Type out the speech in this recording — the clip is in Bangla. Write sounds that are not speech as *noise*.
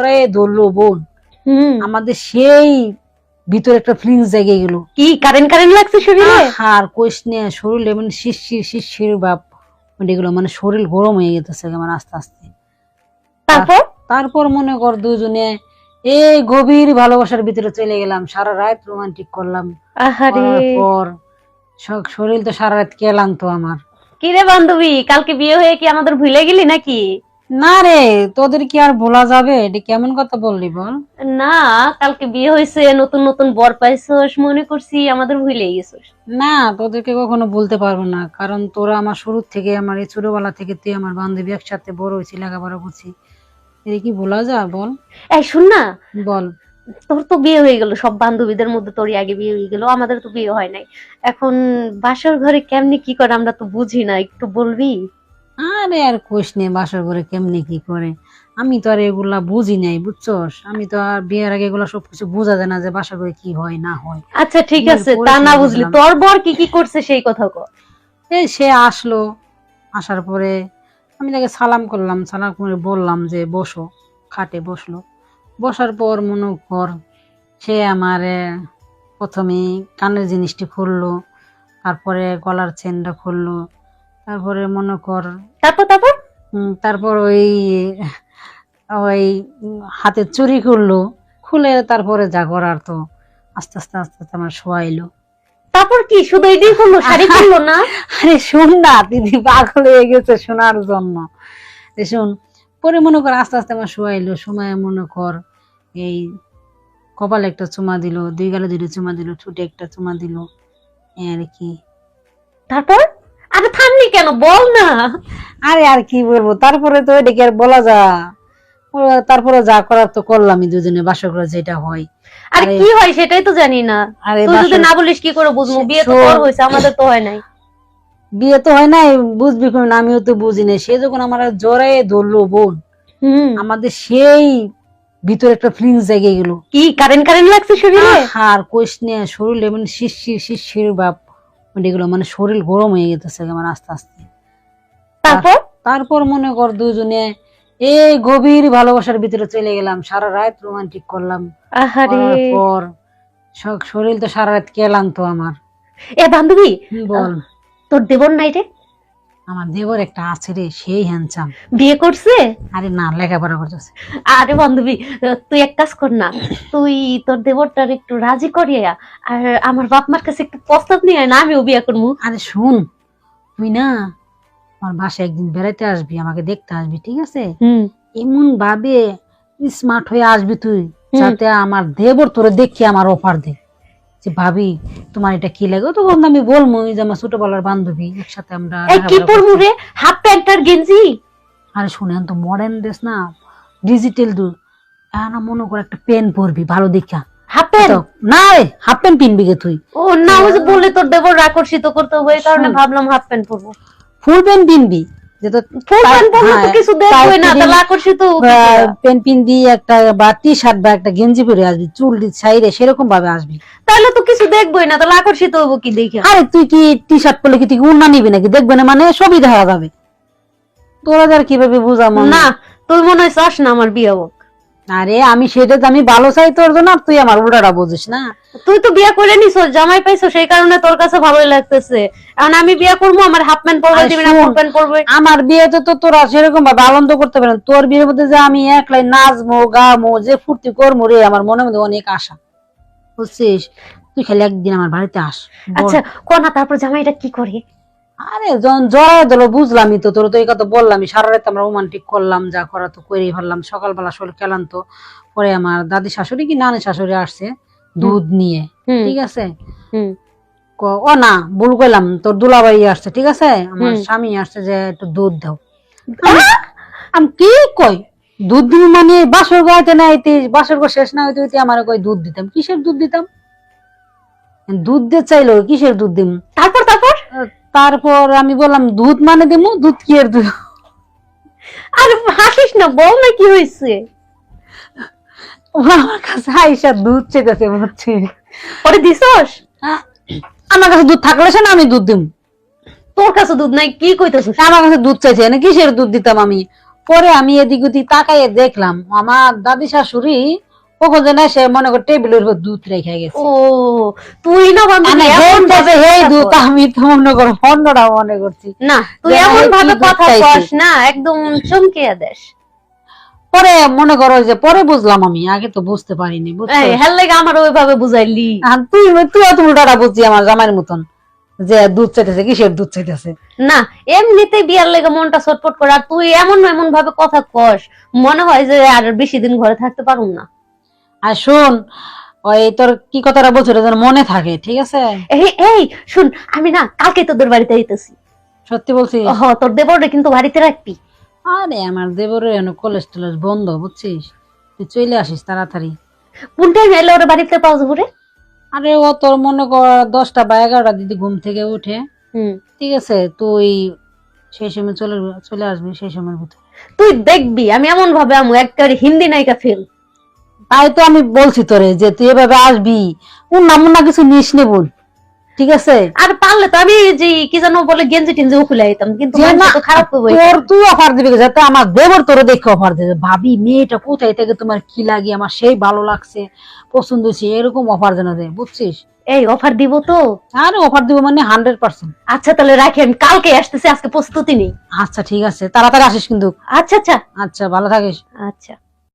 জড়াই ধরলো বোন আমাদের সেই ভিতরে একটা ফিলিংস জেগে গেল। কি কারেন্ট কারেন্ট লাগছে শরীরে? আর কোষ নিয়ে শরীর মানে শিরশির শিরশির বাপ। মানে এগুলো মানে শরীর গরম হয়ে গেতেছে মানে আস্তে আস্তে। তারপর? তারপর মনে কর দুজনে এই গভীর ভালোবাসার ভিতরে চলে গেলাম। সারা রাত রোমান্টিক করলাম। পর শরীর তো সারা রাত কেলাম তো আমার। কি রে বান্ধবী কালকে বিয়ে হয়ে কি আমাদের ভুলে গেলি নাকি? না রে তোদের কি আর বলা যাবে? এটা কেমন কথা বললি বল? না কালকে বিয়ে হয়েছে নতুন নতুন বর পাইছস মনে করছি আমাদের ভুলে গেছস। না তোদেরকে কখনো বলতে পারব না কারণ তোরা আমার শুরু থেকে আমার এই ছোটবেলা থেকে তুই আমার বান্ধবী একসাথে বড় হয়েছি লেখাপড়া করছি। এটা কি বলা যায় বল? এই শুন না। বল। তোর তো বিয়ে হয়ে গেল সব বান্ধবীদের মধ্যে তোরই আগে বিয়ে হয়ে গেল আমাদের তো বিয়ে হয় নাই। এখন বাসার ঘরে কেমনি কি করে আমরা তো বুঝি না একটু বলবি? আরে আর কোষ নে বাসর করে কেমনে কি করে? আমি তো আর এগুলা বুঝি নাই বুঝছস? আমি তো আর বিয়ের আগে এগুলা সবকিছু বোঝা যায় না যে বাসা করে কি হয় না হয়। আচ্ছা ঠিক আছে তা না বুঝলি তোর বর কি কি করছে সেই কথা কর। এই সে আসলো আসার পরে আমি তাকে সালাম করলাম সালাম করে বললাম যে বসো খাটে বসল। বসার পর মনে কর সে আমার প্রথমে কানের জিনিসটি খুললো তারপরে গলার চেনটা খুললো তারপরে মনে কর তারপর তারপর? তারপর ওই ওই হাতে চুরি করল খুলে তারপরে যা করার তো আস্তে আস্তে আস্তে আস্তে আমার শোয়াইলো। তারপর কি? শুধু এটাই করল? শাড়ি করল না? *laughs* আরে শোন না দিদি পাগল হয়ে গেছে শোনার জন্য। শোন পরে মনে কর আস্তে আস্তে আমার শোয়াইলো সময় মনে কর এই কপালে একটা চুমা দিল দুই গালে দুটো চুমা দিল ছুটে একটা চুমা দিল। আর কি। তারপর? আরে থামলি কেন? বল না। আরে আর কি বলব? তারপরে তো এটাকে আর বলা যা। তারপরে যা করার তো করলামই দুজনে বাসর যেটা হয়। আরে কি হয় সেটাই তো জানি না। আরে তুই যদি না বলিস কি করে বুঝব? বিয়ে তো। তোর হয়েছে আমাদের তো হয় নাই। বিয়ে তো হয় নাই বুঝবি কোন আমিও তো বুঝি না সে যখন আমার জড়াই ধরলো বোন হুম। আমাদের সেই ভিতরে একটা ফিলিংস জেগে গেল। কি কারেন্ট কারেন্ট লাগছে শরীরে? আর কোষ নিয়ে শরীর মানে শিরশির শিরশির বাপ মানে এগুলো মানে শরীর গরম হয়ে গেতেছে মানে আস্তে আস্তে। তারপর? তারপর মনে কর দুজনে এই গভীর ভালোবাসার ভিতরে চলে গেলাম সারা রাত রোমান্টিক করলাম। পর শরীর তো সারা রাত কেলাম তো আমার। এ বান্ধবী বল। তোর দেবর নাই রে? আমার দেবর একটা আছে রে সেই হ্যান্ডসাম বিয়ে করছে? আরে না লেখাপড়া করতেছে। আরে বান্ধবী তুই এক কাজ কর না তুই তোর দেবরটার একটু রাজি করিয়া আর আমার বাপ মার কাছে একটু প্রস্তাব নিয়ে না আমিও বিয়ে করব। আরে শুন তুই না আমার বাসায় একদিন বেড়াইতে আসবি আমাকে দেখতে আসবি ঠিক আছে? এমন ভাবে স্মার্ট হয়ে আসবি তুই যাতে আমার দেবর তোরে দেখি আমার অফার দে। যে ভাবি তোমার এটা কি লাগে? তখন আমি বলব যে আমার ছোটবেলার বান্ধবী একসাথে আমরা কি পরবো রে? হাফ প্যান্ট আর গেঞ্জি? আরে শুনেন তো মডার্ন ড্রেস না ডিজিটাল দু না মনে করে একটা পেন পরবি ভালো দেখা। Half pant? তো, না রে হাফ প্যান্ট পিনবি গে তুই। ও না ওই যে বললে তোর দেবর আকর্ষিত করতে হবে এই কারণে ভাবলাম হাফ প্যান্ট পরবো। ফুল প্যান্ট পিনবি। হ্যাঁ, একটা বা টি শার্ট বা একটা গেঞ্জি পরে আসবি চুল সেরকম ভাবে আসবি। তাহলে তো কিছু দেখবই না তাহলে আকর্ষিত হব কি দেখে? আরে তুই কি টি শার্ট পরলে কি তুই উন্না নিবি নাকি? দেখবে না মানে সবই দেখা যাবে। তোরা আর কীভাবে বুঝাবো না তোর মনে হয় চাস না আমার বিয়ে হোক আরে আমি সেটা তো আমি ভালো চাই তোর জন্য আর তুই আমার উল্টাটা বুঝিস না। তুই তো বিয়ে করে নিস জামাই পাইছো সেই কারণে তোর কাছে ভালোই লাগতেছে। এখন আমি বিয়ে করব আমার হাফ প্যান্ট পরবে দিবি না ফুল প্যান্ট পরবে। আমার বিয়েতে তো তোরা সেরকম ভাবে আনন্দ করতে পারেন তোর বিয়ের মধ্যে যে আমি একলাই নাচবো গামো যে ফুর্তি করব রে আমার মনের মধ্যে অনেক আশা। বুঝছিস? তুই খালি একদিন আমার বাড়িতে আস। আচ্ছা কোনা তারপর জামাইটা কি করে? আরে যখন জড়াই দিল বুঝলামই তো তোর তো এই কথা বললামই। সারা রাত আমরা রোমান্টিক করলাম যা করা তো করেই ফেললাম। সকালবেলা শরীর ক্লান্ত পরে আমার দাদি শাশুড়ি কি নানি শাশুড়ি আসছে দুধ নিয়ে ঠিক আছে? ও না ভুল কইলাম তোর দুলাবাই আসছে ঠিক আছে? আমার স্বামী আসছে যে একটু দুধ দাও। আমি- আমি কি কই? দুধ দিবি মানে বাসর গাইতে না হইতে বাসর গো শেষ না হইতে হইতে আমার কই দুধ দিতাম? কিসের দুধ দিতাম? দুধ দিয়ে চাইলো কিসের দুধ দিম? তারপর তারপর? তারপর আমি বললাম দুধ মানে দিমু? দুধ কি এর দুধ আরে হাসিস না বল না কি হয়েছে আমার কাছে আইসা দুধ চেতেছে হচ্ছে পরে দিছস? আমার কাছে দুধ থাকলে সে না আমি দুধ দিম। তোর কাছে দুধ নাই কি কইতেছিস? আমার কাছে দুধ চাইছে না কিসের দুধ দিতাম আমি? পরে আমি এদিক ওদিক তাকাইয়ে দেখলাম আমার দাদি শাশুড়ি কখন যেন এসে মনে কর টেবিলের উপর দুধ রেখে গেছে। ও তুই না বান্ধবী এমন ভাবে হেই দুধ আমি তো মনে করো অন্যটা মনে করছি। না তুই এমন ভাবে কথা কস না একদম চমকিয়ে দেশ। পরে মনে করো যে পরে বুঝলাম আমি আগে তো বুঝতে পারিনি লাগে আমার ওইভাবে বুঝাইলি। তুই তুই তুমি উল্টাটা বুঝছি আমার জামাইয়ের মতন যে দুধ চাইতেছে কিসের দুধ চাইতেছে? না এমনিতে বিয়ার লেগে মনটা ছটফট করে আর তুই এমন এমন ভাবে কথা কস মনে হয় যে আর বেশি দিন ঘরে থাকতে পারুম না। আর শোন ওই তোর কি কথাটা বলছিল যেন মনে থাকে ঠিক আছে? এই এই শুন আমি না কালকে তোদের বাড়িতে আইতেছি। সত্যি বলছি হ তোর দেবরে কিন্তু বাড়িতে রাখবি। আরে আমার কলেজ টলেজ বন্ধ বুঝছিস? তুই চলে আসিস তাড়াতাড়ি। কোন টাইম এলে ওরা বাড়িতে পাওয়া যাব রে? আরে ও তোর মনে কর দশটা বা এগারোটা দিদি ঘুম থেকে উঠে। হুম। ঠিক আছে তুই সেই সময় চলে চলে আসবি সেই সময়ের ভিতরে। তুই দেখবি আমি এমন ভাবে আমু একবারে হিন্দি নায়িকা ফেল তাই তো আমি বলছি তোরে যে তুই এভাবে আসবি। উন্না মুন্না কিছু নিস নে বোন ঠিক আছে? আর পারলে তো আমি যে কি জানো বলে গেঞ্জি টেঞ্জি খুলে আইতাম কিন্তু খারাপ তোর তুই অফার দিবি যাতে আমার দেবর তোর দেখে অফার দেবে। ভাবি মেয়েটা কোথায় থেকে তোমার কি লাগে? আমার সেই ভালো লাগছে পছন্দ হয়েছে এরকম অফার যেন দেয় বুঝছিস? এই অফার দিব তো। আর অফার দিব মানে হান্ড্রেড পার্সেন্ট আচ্ছা তাহলে রাখি আমি কালকে আসতেছি আজকে প্রস্তুতি নেই। আচ্ছা ঠিক আছে তাড়াতাড়ি আসিস কিন্তু। আচ্ছা আচ্ছা। আচ্ছা ভালো থাকিস। আচ্ছা।